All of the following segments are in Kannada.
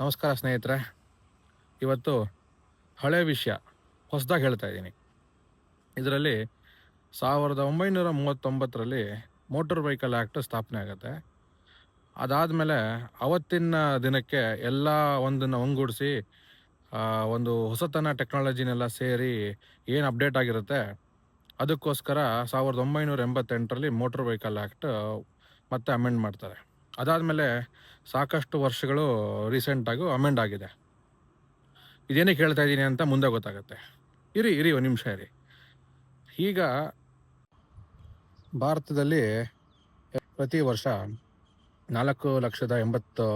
ನಮಸ್ಕಾರ ಸ್ನೇಹಿತರೆ. ಇವತ್ತು ಹಳೆ ವಿಷಯ ಹೊಸದಾಗಿ ಹೇಳ್ತಾ ಇದ್ದೀನಿ. ಇದರಲ್ಲಿ ಸಾವಿರದ ಒಂಬೈನೂರ ಮೂವತ್ತೊಂಬತ್ತರಲ್ಲಿ ಮೋಟರ್ ವೆಹಿಕಲ್ ಆ್ಯಕ್ಟ್ ಸ್ಥಾಪನೆ ಆಗುತ್ತೆ. ಅದಾದಮೇಲೆ ಅವತ್ತಿನ ದಿನಕ್ಕೆ ಎಲ್ಲ ಒಂದನ್ನು ಒಂಗೂಡಿಸಿ ಒಂದು ಹೊಸತನ ಟೆಕ್ನಾಲಜಿನೆಲ್ಲ ಸೇರಿ ಏನು ಅಪ್ಡೇಟ್ ಆಗಿರುತ್ತೆ, ಅದಕ್ಕೋಸ್ಕರ ಸಾವಿರದ ಒಂಬೈನೂರ ಎಂಬತ್ತೆಂಟರಲ್ಲಿ ಮೋಟರ್ ವೆಹಿಕಲ್ ಆ್ಯಕ್ಟ್ ಮತ್ತೆ ಅಮೆಂಡ್ ಮಾಡ್ತಾರೆ. ಅದಾದಮೇಲೆ ಸಾಕಷ್ಟು ವರ್ಷಗಳು ರೀಸೆಂಟಾಗಿ ಅಮೆಂಡ್ ಆಗಿದೆ. ಇದೇನೇ ಹೇಳ್ತಾ ಇದ್ದೀನಿ ಅಂತ ಮುಂದೆ ಗೊತ್ತಾಗುತ್ತೆ. ಇರಿ ಇರಿ ಒಂದು ನಿಮಿಷ ಇರಿ. ಈಗ ಭಾರತದಲ್ಲಿ ಪ್ರತಿ ವರ್ಷ ನಾಲ್ಕು ಲಕ್ಷದ ಎಂಬತ್ತು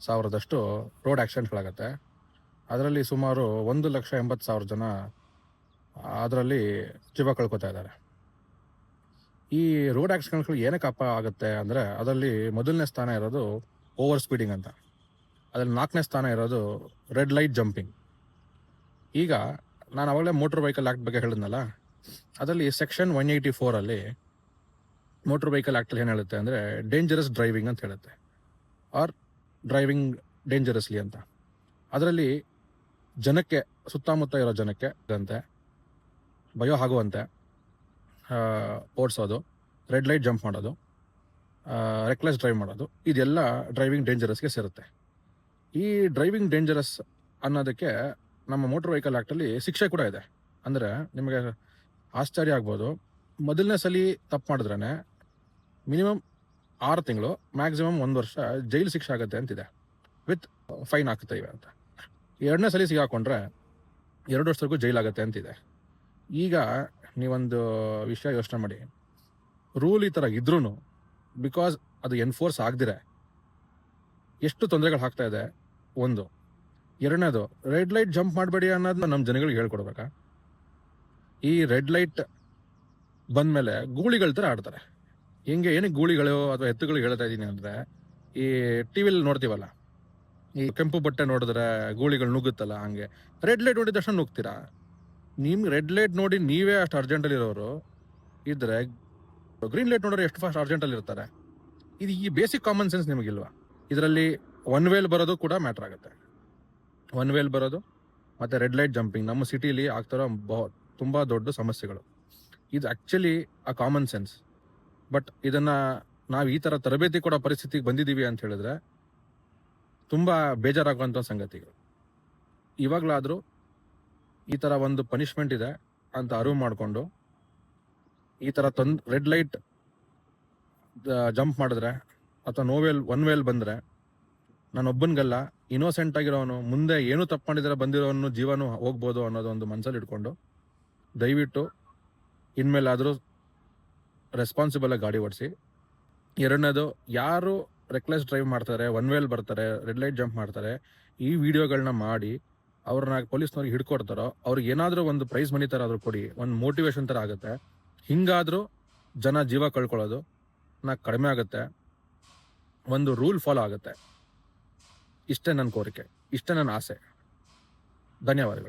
ಸಾವಿರದಷ್ಟು ರೋಡ್ ಆ್ಯಕ್ಸಿಡೆಂಟ್ಗಳಾಗತ್ತೆ ಅದರಲ್ಲಿ ಸುಮಾರು ಒಂದು ಲಕ್ಷ ಎಂಬತ್ತು ಸಾವಿರ ಜನ ಅದರಲ್ಲಿ ಜೀವ ಕಳ್ಕೊತಾ ಇದ್ದಾರೆ. ಈ ರೋಡ್ ಆಕ್ಸಿಡೆಂಟ್ಗಳು ಏನಕ್ಕೆ ಅಪ್ಪ ಆಗುತ್ತೆ ಅಂದರೆ ಅದರಲ್ಲಿ ಮೊದಲನೇ ಸ್ಥಾನ ಇರೋದು ಓವರ್ ಸ್ಪೀಡಿಂಗ್ ಅಂತ. ಅದರಲ್ಲಿ ನಾಲ್ಕನೇ ಸ್ಥಾನ ಇರೋದು ರೆಡ್ ಲೈಟ್ ಜಂಪಿಂಗ್ ಈಗ ನಾನು ಅವಾಗಲೇ ಮೋಟ್ರ್ ವೆಹಿಕಲ್ ಆ್ಯಕ್ಟ್ ಬಗ್ಗೆ ಹೇಳಿದ್ನಲ್ಲ, ಅದರಲ್ಲಿ ಸೆಕ್ಷನ್ ಒನ್ ಏಯ್ಟಿ ಫೋರಲ್ಲಿ ಮೋಟ್ರ್ ವೆಹಿಕಲ್ ಆ್ಯಕ್ಟಲ್ಲಿ ಏನು ಹೇಳುತ್ತೆ ಅಂದರೆ ಡೇಂಜರಸ್ ಡ್ರೈವಿಂಗ್ ಅಂತ ಹೇಳುತ್ತೆ. ಆರ್ ಡ್ರೈವಿಂಗ್ ಡೇಂಜರಸ್ಲಿ ಅಂತ. ಅದರಲ್ಲಿ ಜನಕ್ಕೆ, ಸುತ್ತಮುತ್ತ ಇರೋ ಜನಕ್ಕೆ ಅಂತೆ ಭಯ ಆಗುವಂತೆ ಓಡಿಸೋದು, ರೆಡ್ ಲೈಟ್ ಜಂಪ್ ಮಾಡೋದು ರೆಕ್ಲೆಸ್ ಡ್ರೈವ್ ಮಾಡೋದು, ಇದೆಲ್ಲ ಡ್ರೈವಿಂಗ್ ಡೇಂಜರಸ್ಗೆ ಸೇರುತ್ತೆ. ಈ ಡ್ರೈವಿಂಗ್ ಡೇಂಜರಸ್ ಅನ್ನೋದಕ್ಕೆ ನಮ್ಮ ಮೋಟ್ರ್ ವೆಹಿಕಲ್ ಆ್ಯಕ್ಟಲ್ಲಿ ಶಿಕ್ಷೆ ಕೂಡ ಇದೆ. ಅಂದರೆ ನಿಮಗೆ ಆಶ್ಚರ್ಯ ಆಗ್ಬೋದು. ಮೊದಲನೇ ಸಲ ತಪ್ಪು ಮಾಡಿದ್ರೇ ಮಿನಿಮಮ್ ಆರು ತಿಂಗಳು ಮ್ಯಾಕ್ಸಿಮಮ್ ಒಂದು ವರ್ಷ ಜೈಲು ಶಿಕ್ಷೆ ಆಗುತ್ತೆ ಅಂತಿದೆ. ವಿತ್ ಫೈನ್ ಹಾಕ್ತೇವೆ ಅಂತ. ಎರಡನೇ ಸಲ ಸಿಗಾಕೊಂಡ್ರೆ ಎರಡು ವರ್ಷದವರೆಗೂ ಜೈಲಾಗುತ್ತೆ ಅಂತಿದೆ. ಈಗ ನೀವೊಂದು ವಿಷಯ ಯೋಚನೆ ಮಾಡಿ. ರೂಲ್ ಈ ಥರ ಇದ್ರೂ ಬಿಕಾಸ್ ಅದು ಎನ್ಫೋರ್ಸ್ ಆಗದಿರ, ಎಷ್ಟು ತೊಂದರೆಗಳು ಆಗ್ತಾ ಇದೆ? ಒಂದು. ಎರಡನೇದು ರೆಡ್ ಲೈಟ್ ಜಂಪ್ ಮಾಡಬೇಡಿ ಅನ್ನೋದನ್ನ ನಮ್ಮ ಜನಗಳಿಗೆ ಹೇಳ್ಕೊಡ್ಬೇಕಾ? ಈ ರೆಡ್ ಲೈಟ್ ಬಂದಮೇಲೆ ಗೂಳಿಗಳ ಥರ ಆಡ್ತಾರೆ. ಹಿಂಗೆ, ಏನಕ್ಕೆ ಗೂಳಿಗಳು ಅಥವಾ ಎತ್ತುಗಳು ಹೇಳ್ತಾ ಇದ್ದೀನಿ ಅಂದರೆ, ಈ ಟಿ ವಿಲಿ ನೋಡ್ತೀವಲ್ಲ, ಈ ಕೆಂಪು ಬಟ್ಟೆ ನೋಡಿದ್ರೆ ಗೂಳಿಗಳು ನುಗ್ಗುತ್ತಲ್ಲ ಹಂಗೆ ರೆಡ್ ಲೈಟ್ ನೋಡಿದ ತಕ್ಷಣ ನುಗ್ತೀರಾ ನಿಮ್ಗೆ ರೆಡ್ ಲೈಟ್ ನೋಡಿ ನೀವೇ ಅಷ್ಟು ಅರ್ಜೆಂಟಲ್ಲಿ ಇರೋರು, ಇದ್ರೆ ಗ್ರೀನ್ ಲೈಟ್ ನೋಡೋರು ಎಷ್ಟು ಫಾಸ್ಟ್ ಅರ್ಜೆಂಟಲ್ಲಿ ಇರ್ತಾರೆ. ಇದು ಈ ಬೇಸಿಕ್ ಕಾಮನ್ ಸೆನ್ಸ್ ನಿಮಗಿಲ್ವಾ? ಇದರಲ್ಲಿ ಒನ್ ವೇಲ್ ಬರೋದು ಕೂಡ ಮ್ಯಾಟ್ರ್ ಆಗುತ್ತೆ. ಒನ್ ವೇಲ್ ಬರೋದು, ಮತ್ತು ರೆಡ್ ಲೈಟ್ ಜಂಪಿಂಗ್ ನಮ್ಮ ಸಿಟಿಲಿ ಆಗ್ತಿರೋ ಬಹು ತುಂಬ ದೊಡ್ಡ ಸಮಸ್ಯೆಗಳು. ಇದು ಆ್ಯಕ್ಚುಲಿ ಆ ಕಾಮನ್ ಸೆನ್ಸ್ ಬಟ್ ಇದನ್ನು ನಾವು ಈ ಥರ ತರಬೇತಿ ಕೊಡೋ ಪರಿಸ್ಥಿತಿಗೆ ಬಂದಿದ್ದೀವಿ ಅಂತ ಹೇಳಿದ್ರೆ, ತುಂಬ ಬೇಜಾರಾಗುವಂಥ ಸಂಗತಿಗಳು. ಇವಾಗಲಾದರೂ ಈ ಥರ ಒಂದು ಪನಿಷ್ಮೆಂಟ್ ಇದೆ ಅಂತ ಅರಿವು ಮಾಡಿಕೊಂಡು ಈ ಥರ ತೊಂದ್ ರೆಡ್ ಲೈಟ್ ಜಂಪ್ ಮಾಡಿದ್ರೆ ಅಥವಾ ನೋವೆಲ್ ಒನ್ ವೇಲ್ ಬಂದರೆ ನಾನೊಬ್ಬನಿಗಲ್ಲ ಇನ್ನೋಸೆಂಟ್ ಆಗಿರೋನು ಮುಂದೆ ಏನು ತಪ್ಪು ಮಾಡಿದ್ರೆ ಬಂದಿರೋನು ಜೀವನು ಹೋಗ್ಬೋದು ಅನ್ನೋದು ಒಂದು ಮನಸ್ಸಲ್ಲಿ ಇಟ್ಕೊಂಡು ದಯವಿಟ್ಟು ಇನ್ಮೇಲಾದರೂ ರೆಸ್ಪಾನ್ಸಿಬಲ್ ಆಗಿ ಗಾಡಿ ಓಡಿಸಿ. ಎರಡನೇದು, ಯಾರು ರೆಕ್ಲೆಸ್ ಡ್ರೈವ್ ಮಾಡ್ತಾರೆ ಒನ್ ವೇಲ್ ಬರ್ತಾರೆ ರೆಡ್ ಲೈಟ್ ಜಂಪ್ ಮಾಡ್ತಾರೆ, ಈ ವಿಡಿಯೋಗಳನ್ನ ಮಾಡಿ ಅವ್ರನ್ನ ಪೊಲೀಸ್ನವ್ರಿಗೆ ಹಿಡ್ಕೊಡ್ತಾರೋ, ಅವ್ರಿಗೆ ಏನಾದರೂ ಒಂದು ಪ್ರೈಸ್ ಮನಿ ಥರ ಆದರೂ ಕೊಡಿ, ಒಂದು ಮೋಟಿವೇಶನ್ ಥರ ಆಗುತ್ತೆ. ಹಿಂಗಾದರೂ ಜನ ಜೀವ ಕಳ್ಕೊಳ್ಳೋದು ನಾ ಕಡಿಮೆ ಆಗುತ್ತೆ. ಒಂದು ರೂಲ್ ಫಾಲೋ ಆಗುತ್ತೆ. ಇಷ್ಟೇ ನನ್ನ ಕೋರಿಕೆ. ಇಷ್ಟೇ ನನ್ನ ಆಸೆ. ಧನ್ಯವಾದಗಳು.